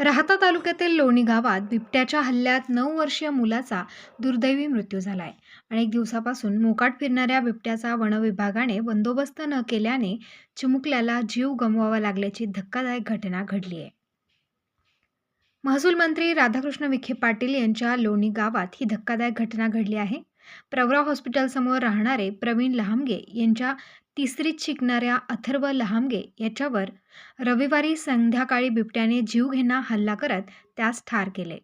राहता तालुक्यातील लोणी गावात बिबट्याच्या हल्ल्यात नऊ वर्षीय मुलाचा दुर्दैवी मृत्यू झालाय. अनेक दिवसापासून मोकाट फिरणाऱ्या बिबट्याचा वनविभागाने बंदोबस्त न केल्याने चिमुकल्याला जीव गमवावा लागल्याची धक्कादायक घटना घडली आहे महसूल मंत्री राधाकृष्ण विखे पाटील यांच्या लोणी गावात ही धक्कादायक घटना घडली आहे. प्रवरा हॉस्पिटलसमोर राहणारे प्रवीण लहामगे यांच्या तिसरीत शिकणाऱ्या अथर्व लहामगे याच्यावर रविवारी संध्याकाळी बिबट्याने जीवघेणा हल्ला करत त्यास ठार केले.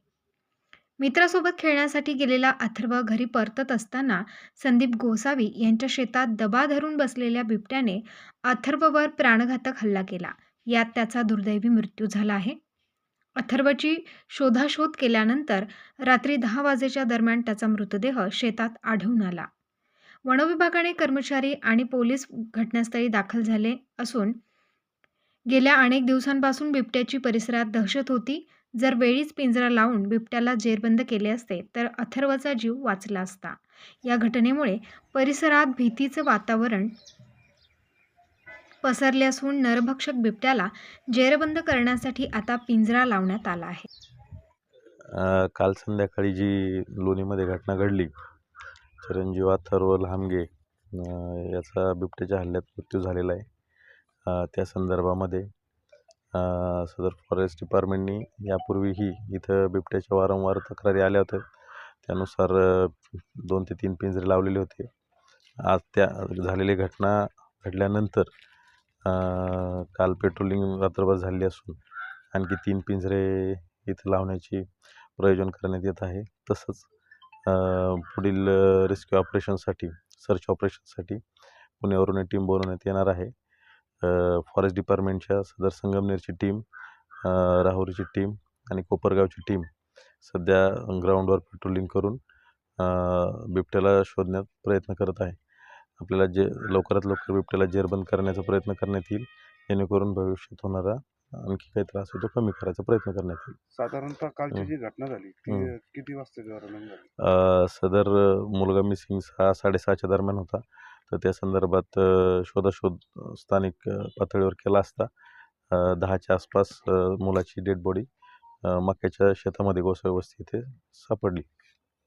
मित्रासोबत खेळण्यासाठी गेलेला अथर्व घरी परतत असताना संदीप गोसावी यांच्या शेतात दबा धरून बसलेल्या बिबट्याने अथर्ववर प्राणघातक हल्ला केला. यात त्याचा दुर्दैवी मृत्यू झाला आहे. अथर्वची शोधाशोध केल्यानंतर रात्री दहा वाजेच्या दरम्यान त्याचा मृतदेह शेतात आढळून आला. वनविभागाने कर्मचारी आणि पोलीस घटनास्थळी दाखल झाले असून गेल्या अनेक दिवसांपासून बिबट्याची परिसरात दहशत होती. जर वेळीच पिंजरा लावून बिबट्याला जेरबंद केले असते तर अथर्वचा जीव वाचला असता. या घटनेमुळे परिसरात भीतीचं वातावरण पसरले असून नरभक्षक बिबट्याला जेरबंद करण्यासाठी आता पिंजरा लावण्यात आला आहे. काल संध्याकाळी जी लोणीमध्ये घटना घडली चिरंजीव अथर्व लहामगे याचा बिबट्याच्या हल्ल्यात मृत्यू झालेला आहे. त्या संदर्भामध्ये सदर फॉरेस्ट डिपार्टमेंटनी यापूर्वीही इथं बिबट्याच्या वारंवार तक्रारी आल्या होत्या. त्यानुसार दोन ते तीन पिंजरे लावलेले होते. आज त्या झालेली घटना घडल्यानंतर काल पेट्रोलिंग रात्रभर झाली असून आणखी तीन पिंजरे इथं लावण्याची प्रयोजन करण्यात येत आहे. तसंच पुढील रेस्क्यू ऑपरेशनसाठी सर्च ऑपरेशनसाठी पुण्यावरून एक टीम बोलवण्यात येणार आहे. फॉरेस्ट डिपार्टमेंटच्या सदर संगमनेरची टीम राहुरीची टीम आणि कोपरगावची टीम सध्या ग्राउंडवर पेट्रोलिंग करून बिबट्याला शोधण्यात प्रयत्न करत आहे. आपल्याला जे लवकरात लवकर बिबट्याला जेरबंद करण्याचा प्रयत्न करण्यात येईल जेणेकरून भविष्यात होणारा आणखी काही त्रास आहे तो कमी करायचा प्रयत्न करण्यात येईल साधारणतः कालची. जी घटना झाली ती. किती अ, सदर मुलगा मिसिंग सहा साडेसहाच्या दरम्यान होता तर त्या संदर्भात शोधाशोध स्थानिक पातळीवर केला असता दहाच्या आसपास मुलाची डेड बॉडी मक्याच्या शेतामध्ये गोसावी वस्ती इथे सापडली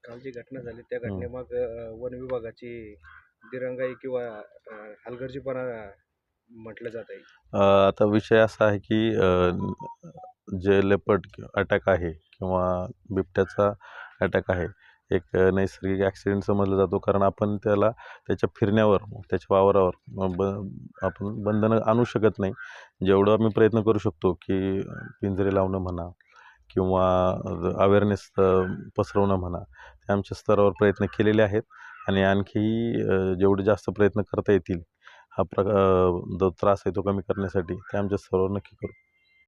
काल जी घटना झाली त्या. घटनेमाग वन विभागाची दिरंगाई किंवा अ, हलगर्जीपणा म्हटलं जात आहे. अ, आता विषय असा आहे की अ, जे लेपर्ड अटॅक आहे किंवा बिबट्याचा अटॅक आहे एक नैसर्गिक ॲक्सिडेंट समजला जातो. कारण आपण त्याला त्याच्या फिरण्यावर त्याच्या वावरावर अ, ब आपण बंधनं आणू शकत नाही. जेवढं आम्ही प्रयत्न करू शकतो की पिंजरे लावणं म्हणा किंवा अवेअरनेस पसरवणं म्हणा ते आमच्या स्तरावर प्रयत्न केलेले आहेत. आणि आणखी जेवढे जास्त प्रयत्न करता येतील हा प्रका जो त्रास आहे तो कमी करण्यासाठी ते आमच्या सर्व नक्की करू.